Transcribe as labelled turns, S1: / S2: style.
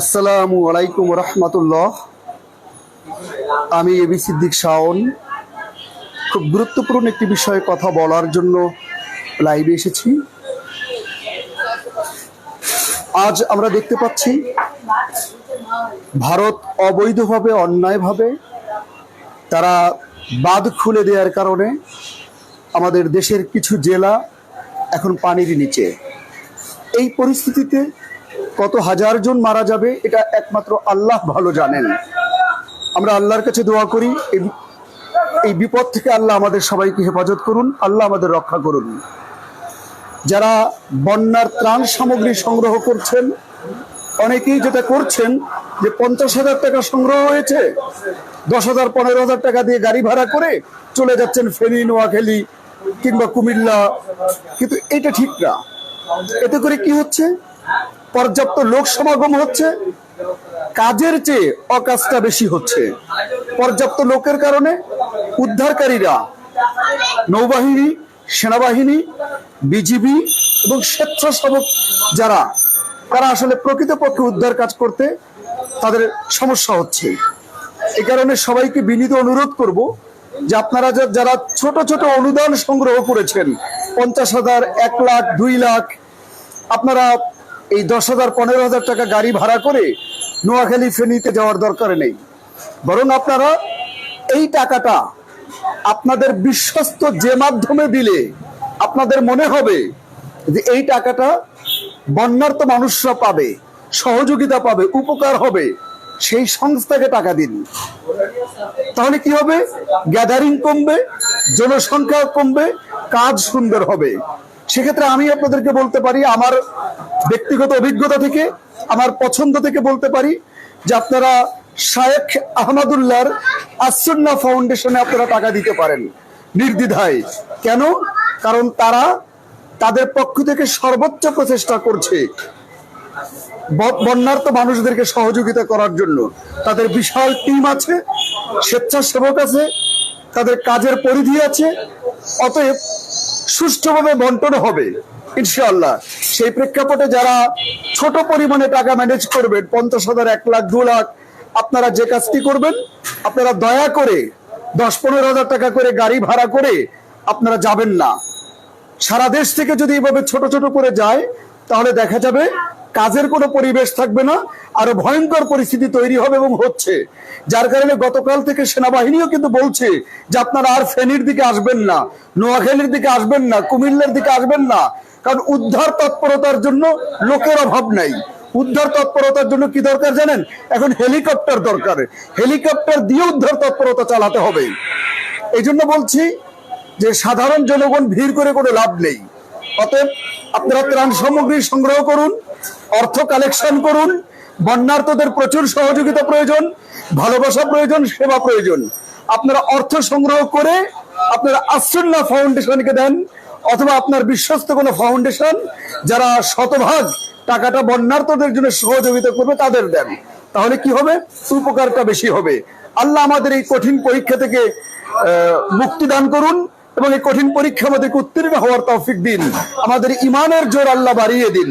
S1: আসসালামু আলাইকুম রহমতুল্লাহ। আমি এবি সিদ্দিক শাওন। খুব গুরুত্বপূর্ণ একটি বিষয়ে কথা বলার জন্য লাইভে এসেছি। আজ আমরা দেখতে পাচ্ছি, ভারত অবৈধভাবে, অন্যায়ভাবে তারা বাঁধ খুলে দেওয়ার কারণে আমাদের দেশের কিছু জেলা এখন পানির নিচে। এই পরিস্থিতিতে কত হাজার জন মারা যাবে, এটা একমাত্র আল্লাহ ভালো জানেন। আমরা আল্লাহর কাছে দোয়া করি, এই- বিপদ থেকে আল্লাহ আমাদের সবাইকে হেফাজত করুন, আল্লাহ আমাদের রক্ষা করুন। যারা বন্যার ত্রাণ সামগ্রী সংগ্রহ করছেন, অনেকেই যেটা করছেন, যে পঞ্চাশ হাজার টাকা সংগ্রহ হয়েছে, দশ হাজার, পনেরো হাজার টাকা দিয়ে গাড়ি ভাড়া করে চলে যাচ্ছেন ফেনী, নোয়াখালী কিংবা কুমিল্লা, কিন্তু এটা ঠিক না। এতে করে কি হচ্ছে? পর্যাপ্ত লোক সমাগম হচ্ছে, কাজের চেয়ে অকাজটা বেশি হচ্ছে। পর্যাপ্ত লোকের কারণে উদ্ধারকারীরা, নৌবাহিনী, সেনাবাহিনী, বিজিবি এবং স্বেচ্ছাসেবক যারা, তারা আসলে প্রকৃতপক্ষে উদ্ধার কাজ করতে তাদের সমস্যা হচ্ছে। এই কারণে সবাইকে বিনীত অনুরোধ করব যে আপনারা যারা ছোট ছোট অনুদান সংগ্রহ করেছেন, পঞ্চাশ হাজার, এক লাখ, দুই লাখ, আপনারা এই দশ হাজার, পনেরো হাজার টাকা গাড়ি ভাড়া করে নোয়াখালী ফেনীতে যাওয়ার দরকার নেই। বরং আপনারা এই টাকাটা আপনাদের বিশ্বস্ত যে মাধ্যমে দিলে আপনাদের মনে হবে যে এই টাকাটা বন্যার্ত মানুষরা পাবে, সহযোগিতা পাবে, উপকার হবে, সেই সংস্থাকে টাকা দিন। তাহলে কি হবে? গ্যাদারিং কমবে জনসংখ্যা কমবে, কাজ সুন্দর হবে। সেক্ষেত্রে আমি আপনাদেরকে বলতে পারি, আমার ব্যক্তিগত অভিজ্ঞতা থেকে, আমার পছন্দ থেকে বলতে পারি যে আপনারা শায়েখ আহমদুল্লাহর আসন্না ফাউন্ডেশনে আপনারা টাকা দিতে পারেন নির্দ্বিধায়। কেন? কারণ তারা তাদের পক্ষ থেকে সর্বোচ্চ প্রচেষ্টা করছে ব- বন্যার্ত মানুষদেরকে সহযোগিতা করার জন্য। তাদের বিশাল টিম আছে, স্বেচ্ছাসেবক আছে, তাদের কাজের পরিধি আছে, অতএব সুষ্ঠুভাবে বন্টন হবে, ইনশাআল্লাহ। সেই প্রেক্ষাপটে যারা ছোট পরিমাণে টাকা ম্যানেজ করবেন, পঞ্চাশ হাজার, এক লাখ, দু লাখ, আপনারা যে কাজটি করবেন, আপনারা দয়া করে দশ পনেরো হাজার টাকা করে গাড়ি ভাড়া করে আপনারা যাবেন না। সারা দেশ থেকে যদি এভাবে ছোট ছোট করে যায়, তাহলে দেখা যাবে কাজের কোনো পরিবেশ থাকবে না, আরও ভয়ঙ্কর পরিস্থিতি তৈরি হবে এবং হচ্ছে। যার কারণে গতকাল থেকে সেনাবাহিনীও কিন্তু বলছে যে আপনারা আর ফেনীর দিকে আসবেন না, নোয়াখালীর দিকে আসবেন না, কুমিল্লার দিকে আসবেন না, কারণ উদ্ধার তৎপরতার জন্য লোকের অভাব নাই। উদ্ধার তৎপরতার জন্য কি দরকার জানেন? এখন হেলিকপ্টার দরকার। হেলিকপ্টার দিয়ে উদ্ধার তৎপরতা চালাতে হবে। এই জন্য বলছি যে সাধারণ জনগণ ভিড় করে কোনো লাভ নেই। অতএব আপনারা ত্রাণ সামগ্রী সংগ্রহ করুন অর্থ কালেকশন করুন বন্যার্থদের প্রচুর সহযোগিতা প্রয়োজন, ভালোবাসা প্রয়োজন, সেবা প্রয়োজন। আপনারা অর্থ সংগ্রহ করে আপনারা আসন্না ফাউন্ডেশনকে দেন, অথবা আপনার বিশ্বস্ত কোনো ফাউন্ডেশন যারা শতভাগ টাকাটা বন্যার্থদের জন্য সহযোগিতা করবে তাদের দেন। তাহলে কি হবে? উপকারটা বেশি হবে। আল্লাহ আমাদের এই কঠিন পরীক্ষা থেকে মুক্তি দান করুন এবং এই কঠিন পরীক্ষা আমাদেরকে উত্তীর্ণ হওয়ার তৌফিক দিন। আমাদের ইমানের জোর আল্লাহ বাড়িয়ে দিন।